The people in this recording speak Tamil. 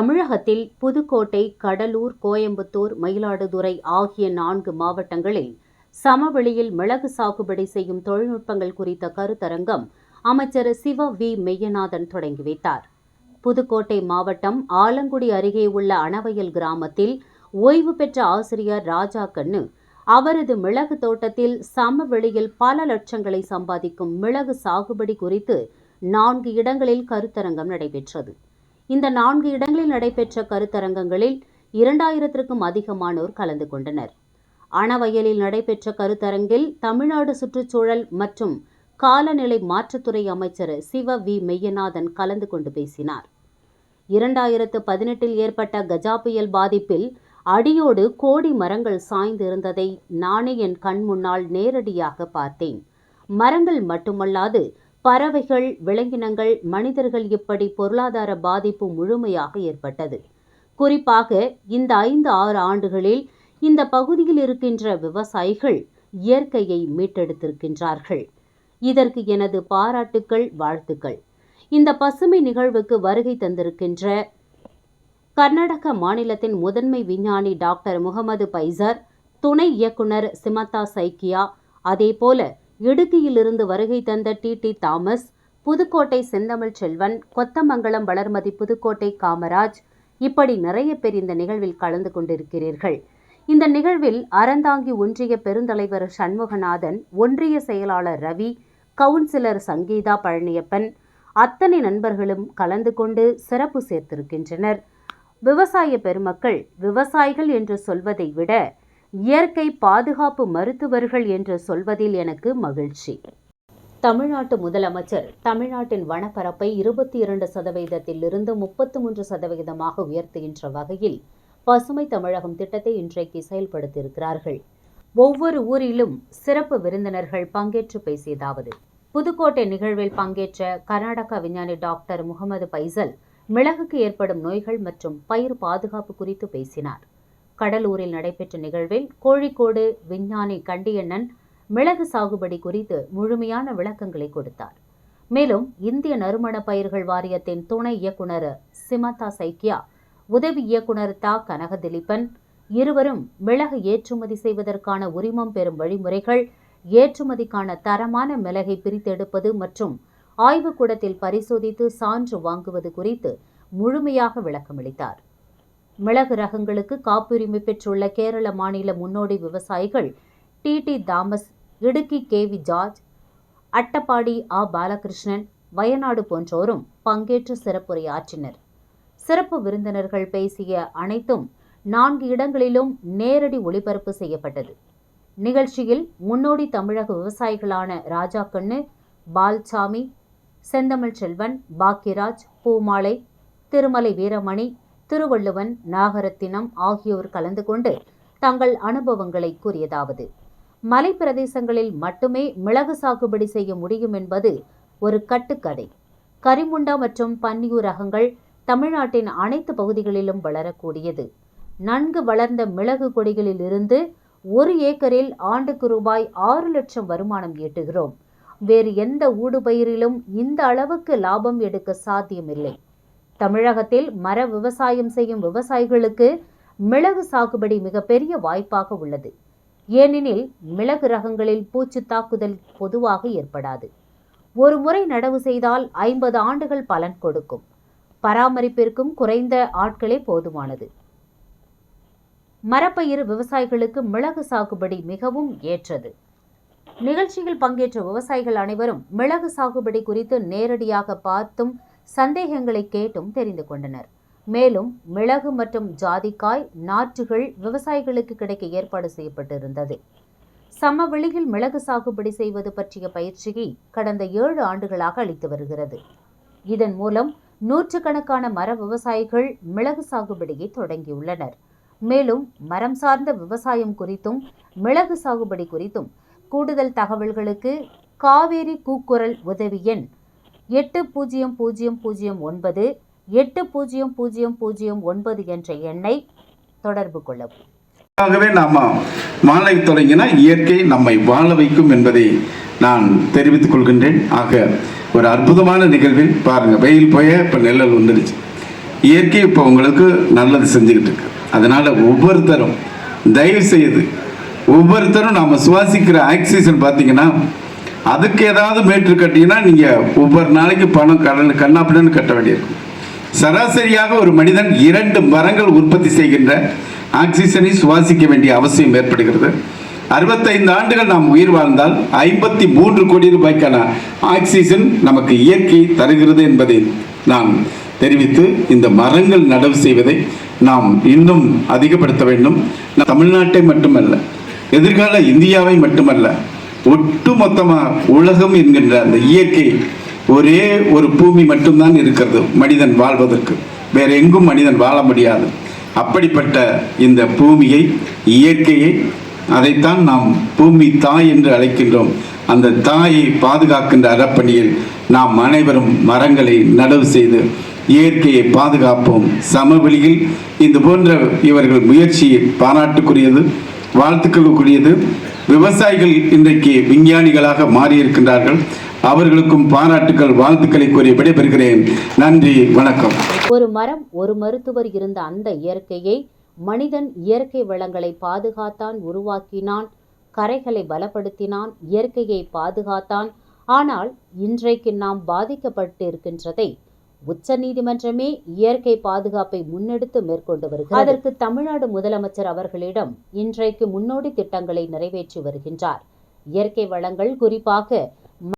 தமிழகத்தில் புதுக்கோட்டை கடலூர் கோயம்புத்தூர் மயிலாடுதுறை ஆகிய நான்கு மாவட்டங்களில் சமவெளியில் மிளகு சாகுபடி செய்யும் தொழில்நுட்பங்கள் குறித்த கருத்தரங்கம் அமைச்சர் சிவ வி மெய்யநாதன் தொடங்கி வைத்தார். புதுக்கோட்டை மாவட்டம் ஆலங்குடி அருகே உள்ள அணவயல் கிராமத்தில் ஓய்வு பெற்ற ஆசிரியர் ராஜா கண்ணு அவரது மிளகு தோட்டத்தில் சமவெளியில் பல லட்சங்களை சம்பாதிக்கும் மிளகு சாகுபடி குறித்து நான்கு இடங்களில் கருத்தரங்கம் நடைபெற்றது. இந்த நான்கு இடங்களில் நடைபெற்ற கருத்தரங்கங்களில் இரண்டாயிரத்திற்கும் அதிகமானோர் கலந்து கொண்டனர். அணவயலில் நடைபெற்ற கருத்தரங்கில் தமிழ்நாடு சுற்றுச்சூழல் மற்றும் காலநிலை மாற்றத்துறை அமைச்சர் சிவ வி. மெய்யநாதன் கலந்து கொண்டு பேசினார். இரண்டாயிரத்து பதினெட்டில் ஏற்பட்ட கஜா புயல் பாதிப்பில் அடியோடு கோடி மரங்கள் சாய்ந்திருந்ததை நானே என் கண் முன்னால் நேரடியாக பார்த்தேன். மரங்கள் மட்டுமல்லாது பறவைகள் விலங்கினங்கள் மனிதர்கள் இப்படி பொருளாதார பாதிப்பு முழுமையாக ஏற்பட்டது. குறிப்பாக இந்த ஐந்து ஆறு ஆண்டுகளில் இந்த பகுதியில் இருக்கின்ற விவசாயிகள் இயற்கையை மீட்டெடுத்திருக்கின்றார்கள். இதற்கு எனது பாராட்டுக்கள் வாழ்த்துக்கள். இந்த பசுமை நிகழ்வுக்கு வருகை தந்திருக்கின்ற கர்நாடக மாநிலத்தின் முதன்மை விஞ்ஞானி டாக்டர் முகமது பைசர் துணை இயக்குனர் சிமத்தா சைக்கியா அதேபோல இடுக்கியிலிருந்து வருகை தந்த டி. டி. தாமஸ் புதுக்கோட்டை செந்தமிழ் செல்வன் கொத்தமங்கலம் வளர்மதி புதுக்கோட்டை காமராஜ் இப்படி நிறைய பேர் இந்த நிகழ்வில் கலந்து கொண்டிருக்கிறீர்கள். இந்த நிகழ்வில் அறந்தாங்கி ஒன்றிய பெருந்தலைவர் சண்முகநாதன் ஒன்றிய செயலாளர் ரவி கவுன்சிலர் சங்கீதா பழனியப்பன் அத்தனை நண்பர்களும் கலந்து கொண்டு சிறப்பு சேர்த்திருக்கின்றனர். விவசாய பெருமக்கள் விவசாயிகள் என்று சொல்வதை விட இயற்கை பாதுகாப்பு மருத்துவர்கள் என்று சொல்வதில் எனக்கு மகிழ்ச்சி. தமிழ்நாட்டு முதலமைச்சர் தமிழ்நாட்டின் வனப்பரப்பை இருபத்தி இரண்டு சதவீதத்திலிருந்து முப்பத்து மூன்று சதவீதமாக உயர்த்துகின்ற வகையில் பசுமை தமிழகம் திட்டத்தை இன்றைக்கு செயல்படுத்தியிருக்கிறார்கள். ஒவ்வொரு ஊரிலும் சிறப்பு விருந்தினர்கள் பங்கேற்று பேசியதாவது. புதுக்கோட்டை நிகழ்வில் பங்கேற்ற கர்நாடக விஞ்ஞானி டாக்டர் முகமது பைசல் மிளகுக்கு ஏற்படும் நோய்கள் மற்றும் பயிர் பாதுகாப்பு குறித்து பேசினார். கடலூரில் நடைபெற்ற நிகழ்வில் கோழிக்கோடு விஞ்ஞானி கண்டியண்ணன் மிளகு சாகுபடி குறித்து முழுமையான விளக்கங்களை கொடுத்தார். மேலும் இந்திய நறுமண பயிர்கள் வாரியத்தின் துணை இயக்குனர் சிமதா சைக்கியா உதவி இயக்குனர் தா. கனகதிலீபன் இருவரும் மிளகு ஏற்றுமதி செய்வதற்கான உரிமம் பெறும் வழிமுறைகள் ஏற்றுமதிக்கான தரமான மிளகை பிரித்தெடுப்பது மற்றும் ஆய்வுக்கூடத்தில் பரிசோதித்து சான்று வாங்குவது குறித்து முழுமையாக விளக்கமளித்தார். மிளகு ரகங்களுக்கு காப்புரிமை பெற்றுள்ள கேரள மாநில முன்னோடி விவசாயிகள் T. T. Thomas Idukki K. V. George Attappadi ஆ. பாலகிருஷ்ணன் வயநாடு போன்றோரும் பங்கேற்று சிறப்புரையாற்றினர். சிறப்பு விருந்தினர்கள் பேசிய அனைத்தும் நான்கு இடங்களிலும் நேரடி ஒளிபரப்பு செய்யப்பட்டது. நிகழ்ச்சியில் முன்னோடி தமிழக விவசாயிகளான ராஜா கண்ணு பால்சாமி செந்தமிழ் செல்வன் பாக்கியராஜ் பூமாலை திருமலை வீரமணி திருவள்ளுவன் நாகரத்தினம் ஆகியோர் கலந்து கொண்டு தங்கள் அனுபவங்களை கூறியதாவது மலை பிரதேசங்களில் மட்டுமே மிளகு சாகுபடி செய்ய முடியும் என்பது ஒரு கட்டுக்கதை. கரிமுண்டா மற்றும் பன்னியூர் ரகங்கள் தமிழ்நாட்டின் அனைத்து பகுதிகளிலும் வளரக்கூடியது. நன்கு வளர்ந்த மிளகு கொடிகளில் இருந்து ஒரு ஏக்கரில் ஆண்டுக்கு ரூபாய் ஆறு லட்சம் வருமானம் ஈட்டுகிறோம். வேறு எந்த ஊடுபயிரிலும் இந்த அளவுக்கு லாபம் எடுக்க சாத்தியமில்லை. தமிழகத்தில் மர விவசாயம் செய்யும் விவசாயிகளுக்கு மிளகு சாகுபடி மிகப்பெரிய வாய்ப்பாக உள்ளது. ஏனெனில் மிளகு ரகங்களில் பூச்சி தாக்குதல் பொதுவாக ஏற்படாது. ஒரு முறை நடவு செய்தால் ஐம்பது ஆண்டுகள் பலன் கொடுக்கும். பராமரிப்பிற்கும் குறைந்த ஆட்களே போதுமானது. மரப்பயிர் விவசாயிகளுக்கு மிளகு சாகுபடி மிகவும் ஏற்றது. நிகழ்ச்சியில் பங்கேற்ற விவசாயிகள் அனைவரும் மிளகு சாகுபடி குறித்து நேரடியாக பார்த்தும் சந்தேகங்களை கேட்டும் தெரிந்து கொண்டனர். மேலும் மிளகு மற்றும் ஜாதிக்காய் நாற்றுகள் விவசாயிகளுக்கு கிடைக்க ஏற்பாடு செய்யப்பட்டிருந்தது. சமவெளியில் மிளகு சாகுபடி செய்வது பற்றிய பயிற்சியை கடந்த ஏழு ஆண்டுகளாக அளித்து வருகிறது. இதன் மூலம் நூற்றுக்கணக்கான மர விவசாயிகள் மிளகு சாகுபடியை தொடங்கியுள்ளனர். மேலும் மரம் சார்ந்த விவசாயம் குறித்தும் மிளகு சாகுபடி குறித்தும் கூடுதல் தகவல்களுக்கு காவேரி கூக்குரல் உதவி எண் எட்டு பூஜ்ஜியம் பூஜ்ஜியம் பூஜ்ஜியம் ஒன்பது எட்டு பூஜ்ஜியம் பூஜ்ஜியம் பூஜ்ஜியம் ஒன்பது என்ற எண்ணை தொடர்பு கொள்ளவும். ஆகவே நாம வாழை தொடங்கினா இயற்கை நம்மை வாழ வைக்கும் என்பதை நான் தெரிவித்துக் கொள்கின்றேன். ஆக ஒரு அற்புதமான நிகழ்வில் பாருங்க வெயில் போய இப்ப நிழல் வந்துடுச்சு. இயற்கை இப்போ உங்களுக்கு நல்லது செஞ்சுக்கிட்டு இருக்கு. அதனால ஒவ்வொருத்தரும் தயவு செய்து ஒவ்வொருத்தரும் நாம் சுவாசிக்கிற ஆக்சிஜன் பார்த்தீங்கன்னா அதுக்கு ஏதாவது மீட்ரு கட்டிங்கன்னா நீங்கள் ஒவ்வொரு நாளைக்கு பணம் கடன் கண்ணாப்பிடன்னு கட்ட வேண்டியிருக்கும். சராசரியாக ஒரு மனிதன் இரண்டு மரங்கள் உற்பத்தி செய்கின்ற ஆக்சிஜனை சுவாசிக்க வேண்டிய அவசியம் ஏற்படுகிறது. அறுபத்தைந்து ஆண்டுகள் நாம் உயிர் வாழ்ந்தால் ஐம்பத்தி மூன்று கோடி ரூபாய்க்கான ஆக்சிஜன் நமக்கு இயற்கை தருகிறது என்பதை நாம் தெரிவித்து இந்த மரங்கள் நடவு செய்வதை நாம் இன்னும் அதிகப்படுத்த வேண்டும். தமிழ்நாட்டை மட்டுமல்ல எதிர்கால இந்தியாவை மட்டுமல்ல ஒட்டுமொத்தமாக உலகம் என்கின்ற அந்த இயற்கை ஒரே ஒரு பூமி மட்டும்தான் இருக்கிறது மனிதன் வாழ்வதற்கு. வேற எங்கும் மனிதன் வாழ முடியாது. அப்படிப்பட்ட இந்த பூமியை இயற்கையை அதைத்தான் நாம் பூமி தாய் என்று அழைக்கின்றோம். அந்த தாயை பாதுகாக்கின்ற அறப்பணியில் நாம் அனைவரும் மரங்களை நடவு செய்து இயற்கையை பாதுகாப்போம். சமவெளியில் இது போன்ற இவர்கள் முயற்சி பாராட்டுக்குரியது. வாழ்த்துக்களுக்குரியது. விவசாயிகள் இன்றைக்கு விஞ்ஞானிகளாக மாறியிருக்கின்றார்கள். அவர்களுக்கும் பாராட்டுக்கள் வாழ்த்துக்களை கூறி விடைபெறுகிறேன். நன்றி வணக்கம். ஒரு மரம் ஒரு மருத்துவர் இருந்த அந்த இயற்கையை மனிதன் இயற்கை வளங்களை பாதுகாத்தான் உருவாக்கினான் கரைகளை பலப்படுத்தினான் இயற்கையை பாதுகாத்தான். ஆனால் இன்றைக்கு நாம் பாதிக்கப்பட்டு இருக்கின்றதை உச்ச உச்சநீதிமன்றமே இயற்கை பாதுகாப்பை முன்னெடுத்து மேற்கொண்டு வருகிறது. அதற்கு தமிழ்நாடு முதலமைச்சர் அவர்களிடம் இன்றைக்கு முன்னோடி திட்டங்களை நிறைவேற்றி வருகின்றார். இயற்கை வளங்கள் குறிப்பாக